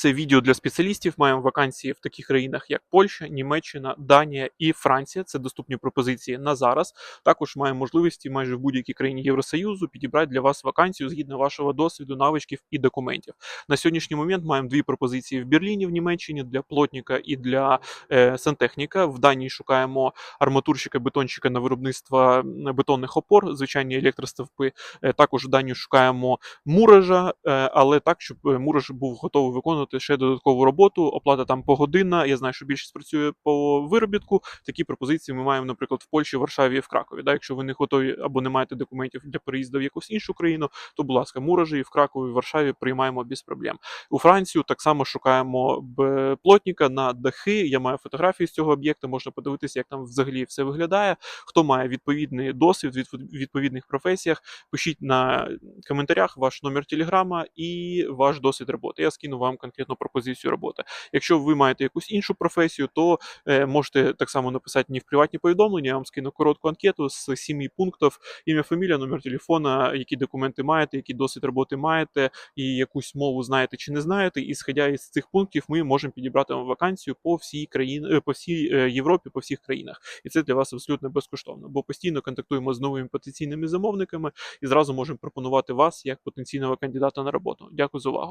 Це відео для спеціалістів. Маємо вакансії в таких країнах, як Польща, Німеччина, Данія і Франція. Це доступні пропозиції на зараз. Також маємо можливості майже в будь-якій країні Євросоюзу підібрати для вас вакансію згідно вашого досвіду, навичків і документів. На сьогоднішній момент маємо дві пропозиції в Берліні, в Німеччині для плотника і для е, сантехніка. В Данії шукаємо арматурщика, бетонщика на виробництво бетонних опор, звичайні електростовпи. Е, також в Данії шукаємо муража, е, але так, щоб е, мураж був готовий виконувати ще додаткову роботу. Оплата там погодинна. Я знаю, що більшість працює по виробітку. Такі пропозиції ми маємо, наприклад, в Польщі, Варшаві і в Кракові. Да? Якщо ви не готові або не маєте документів для переїзду в якусь іншу країну, то, будь ласка, муражі в Кракові, в Варшаві приймаємо без проблем. У Францію так само шукаємо плотника на дахи. Я маю фотографії з цього об'єкта, можна подивитися, як там взагалі все виглядає. Хто має відповідний досвід від відповідних професіях, пишіть на коментарях ваш номер телеграма і ваш досвід роботи. Я скину вам конкретну пропозицію роботи. Якщо ви маєте якусь іншу професію, то е, можете так само написати мені в приватні повідомлення. Я вам скину коротку анкету з сіми пунктів: ім'я, фамілія, номер телефона, які документи маєте, який досвід роботи маєте, і якусь мову знаєте чи не знаєте. І сходя із цих пунктів, ми можемо підібрати вам вакансію по всій країні, е, по всій е, Європі, по всіх країнах. І це для вас абсолютно безкоштовно, бо постійно контактуємо з новими потенційними замовниками і зразу можемо пропонувати вас як потенційного кандидата на роботу. Дякую за увагу.